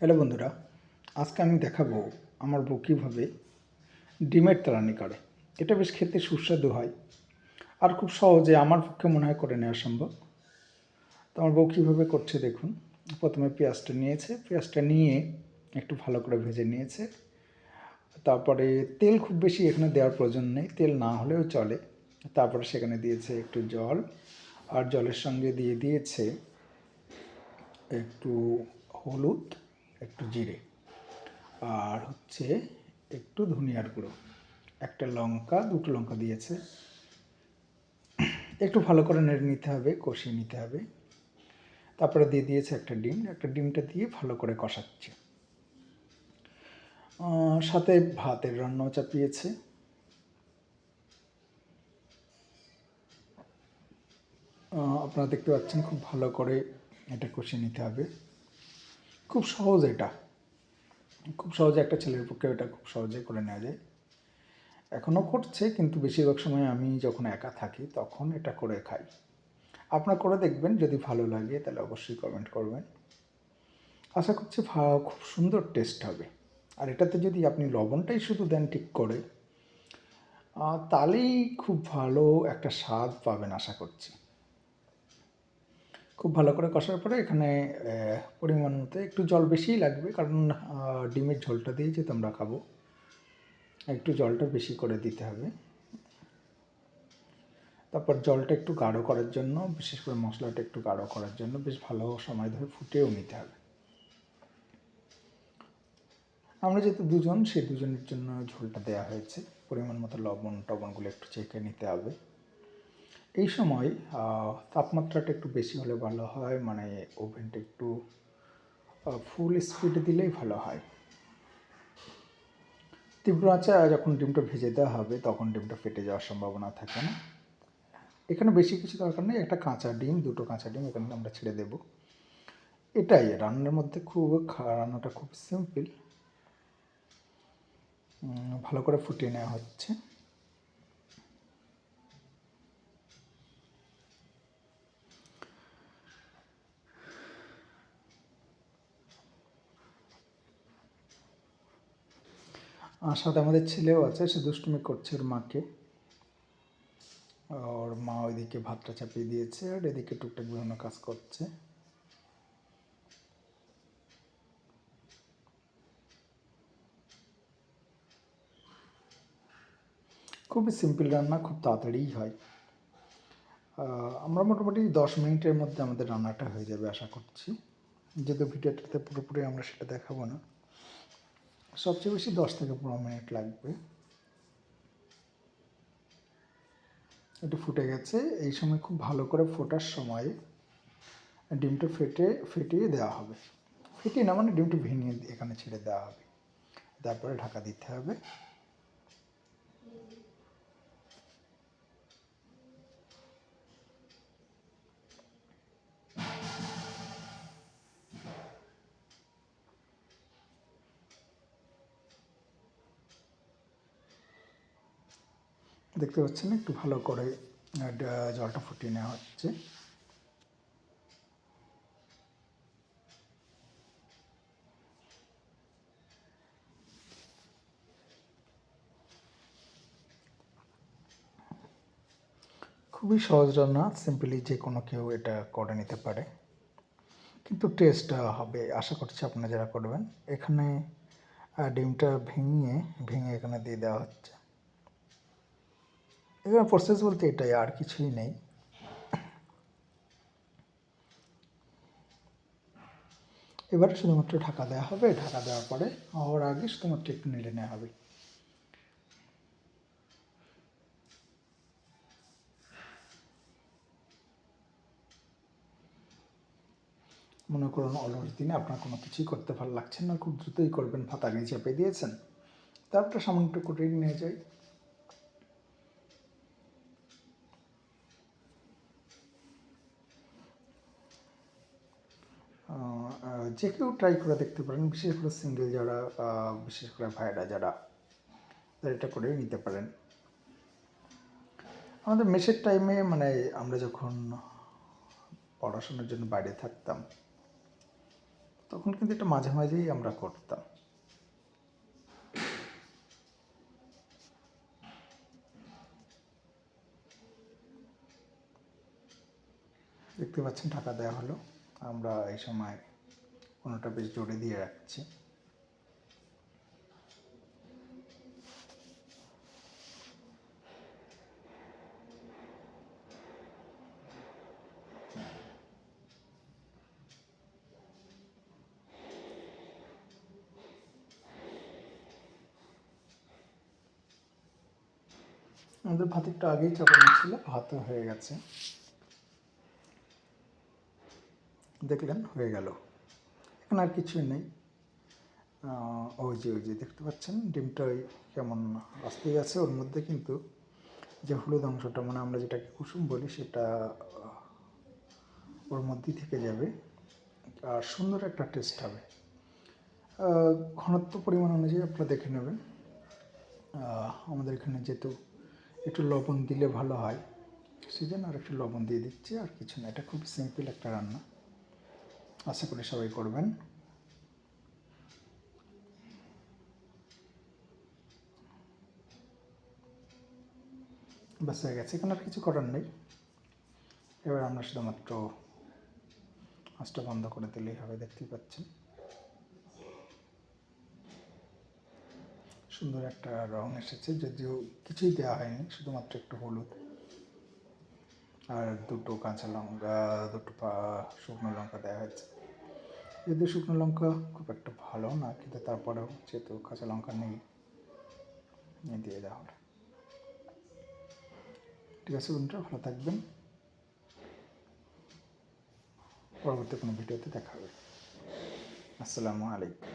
Hello বন্ধুরা, আজকে আমি দেখাবো আমার বউ কীভাবে ডিমের তলানি করে। এটা বেশ খেতে সুস্বাদু হয় আর খুব সহজে আমার পক্ষে মনে হয় করে নেওয়া সম্ভব। তো আমার বউ কীভাবে করছে দেখুন, প্রথমে পেঁয়াজটা নিয়েছে, পেঁয়াজটা নিয়ে একটু ভালো করে ভেজে নিয়েছে। তারপরে তেল খুব বেশি এখানে দেওয়ার প্রয়োজন নেই, তেল না হলেও চলে। তারপরে সেখানে দিয়েছে একটু জল আর জলের সঙ্গে দিয়ে দিয়েছে একটু হলুদ একটু জিরে। আর হচ্ছে একটু ধনিয়ার গুঁড়ো। একটা লঙ্কা, দুটো লঙ্কা দিয়েছে। একটু ভালো করে নেড়ে নিতে হবে, কষিয়ে নিতে হবে। তারপরে দিয়ে দিয়েছে একটা ডিম। একটা ডিমটা দিয়ে ভালো করে কষাচ্ছে। সাথে ভাতের রান্নাও চাপিয়েছে। আপনারা দেখতে পাচ্ছেন খুব ভালো করে এটা কষিয়ে নিতে হবে। খুব সহজ এটা। খুব সহজে একটা ছেলের পক্ষে এটা খুব সহজে করে নেওয়া যায়। এখনও করছে, কিন্তু বেশিরভাগ সময় আমি যখন একা থাকি, তখন এটা করে খাই। আপনার করে দেখবেন, যদি ভালো লাগে, তাহলে অবশ্যই কমেন্ট করবেন। আশা করছি খুব সুন্দর টেস্ট হবে। আর এটাতে যদি আপনি লবণটাই শুধু দেন ঠিক করে তাহলেই খুব ভালো একটা স্বাদ পাবেন, আশা করছি। খুব ভালো করে কষার পরে এখানে পরিমাণ মতো একটু জল বেশিই লাগবে। কারণ ডিমের ঝোলটা দিয়ে যেহেতু আমরা খাব, একটু জলটা বেশি করে দিতে হবে। তারপর জলটা একটু গাঢ় করার জন্য, বিশেষ করে মশলাটা একটু গাঢ় করার জন্য বেশ ভালো সময় ধরে ফুটেও নিতে হবে। আমরা যেহেতু দুজন সেই দুজনের জন্য ঝোলটা দেওয়া হয়েছে। পরিমাণ মতো লবণ টবণগুলো একটু চেখে নিতে হবে। এই সময় তাপমাত্রাটা একটু বেশি হলে ভালো হয় মানে ওভেনটা একটু ফুল স্পিডে দিলেই ভালো হয়। তীব্র আঁচে যখন ডিমটা ভেজে দেওয়া হবে, তখন ডিমটা ফেটে যাওয়ার সম্ভাবনা থাকে না। এখানে বেশি কিছু দরকার নেই, একটা কাঁচা ডিম, দুটো কাঁচা ডিম এখানে আমরা ছেড়ে দেব। এটাই, রান্নার মধ্যে খুব রান্নাটা খুব সিম্পল ভালো করে ফুটিয়ে নেওয়া হচ্ছে। আর সাথে আমাদের ছেলেও আছে, সে দুষ্টুমি করছে ওর মাকে। ওর মা ওইদিকে ভাতটা চাপিয়ে দিয়েছে আর এদিকে টুকটাক বিভিন্ন কাজ করছে। খুবই সিম্পল রান্না, খুব তাড়াতাড়িই হয়। আমরা মোটামুটি দশ মিনিটের মধ্যে আমাদের রান্নাটা হয়ে যাবে আশা করছি। যেহেতু ভিডিওটাতে পুরোপুরি আমরা সেটা দেখাবো না। সবচেয়ে বেশি দশ থেকে পনেরো মিনিট লাগবে। একটু ফুটে গেছে, এই সময় খুব ভালো করে ফোটার সময় ডিমটা ফেটে, ফেটিয়ে দেওয়া হবে। ফেটিয়ে না মানে ডিমটা ভেঙে এখানে ছেড়ে দেওয়া হবে। তারপরে ঢাকা দিতে হবে। দেখতে পাচ্ছেন, একটু ভালো করে জলটা ফুটিয়ে নেওয়া হচ্ছে। খুবই সহজ রান্না, সিম্পলি যে কোনো কেউ এটা করে নিতে পারে। কিন্তু টেস্ট হবে। আশা করছি আপনারা যারা করবেন, এখানে ডিমটা ভেঙে ভেঙে এখানে দিয়ে দেওয়া হচ্ছে। এখানে প্রসেস বলতে এটাই, আর কিছুই নেই। এবারে শুধুমাত্র ঢাকা দেওয়া হবে। ঢাকা দেওয়ার পরে হওয়ার আগে শুধুমাত্র একটু নেড়ে নেওয়া হবে। মনে করুন অলস দিনে আপনার কোনো কিছুই করতে ভালো লাগছে না, খুব দ্রুতই করবেন, ভাত আগে চেপে দিয়েছেন। তারপরে সামান্য একটু কুটিয়ে নিয়ে যাই। যে কেউ ট্রাই করে দেখতে পারেন, বিশেষ করে সিঙ্গেল যারা বিশেষ করে ভাইরা যারা, তারা এটা করে নিতে পারেন। আমাদের মেসের টাইমে মানে আমরা যখন পড়াশোনার জন্য বাইরে থাকতাম, তখন কিন্তু এটা মাঝে মাঝেই আমরা করতাম। দেখতে পাচ্ছেন, টাকা দেওয়া হলো। আমরা এই সময় কোনোটা বেশ জোরে দিয়ে রাখছি। আমাদের ভাত একটু আগেই চাপানো ছিল ভাতও হয়ে গেছে। দেখলেন, হয়ে গেল। এখন আর কিছুই নেই। ওই যে ওই যে দেখতে পাচ্ছেন, ডিমটা কেমন আসতেই আছে, ওর মধ্যে কিন্তু যে হলুদ অংশটা মানে আমরা যেটাকে কুসুম বলি, সেটা ওর মধ্যেই থেকে যাবে। আর সুন্দর একটা টেস্ট হবে। ঘনত্ব পরিমাণ অনুযায়ী আপনারা দেখে নেবেন। আমাদের এখানে যেহেতু একটু লবণ দিলে ভালো হয় সেজন্য আর একটু লবণ দিয়ে দিচ্ছি, আর কিছু না। এটা খুব সিম্পল একটা রান্না। আশা করি সবাই করবেন। ব্যাস, হয়ে গেছে। এখানে আর কিছু করার নেই। এবার আমরা শুধুমাত্র আঁচটা বন্ধ করে দিলেই হবে, দেখতেই পাচ্ছেন। সুন্দর একটা রং এসেছে, যদিও কিছুই দেওয়া হয়নি, শুধুমাত্র একটু হলুদ। আর দুটো কাঁচা লঙ্কা, দুটো পা শুকনো লঙ্কা দেওয়া হয়েছে। যদিও শুকনো লঙ্কা খুব একটা ভালো না কিন্তু তারপরেও যেহেতু কাঁচা লঙ্কা নেই নিয়ে দিয়ে দেওয়া হলো ঠিক আছে বন্ধুরা, ভালো থাকবেন। পরবর্তী কোনো ভিডিওতে দেখা হবে। আসসালামু আলাইকুম।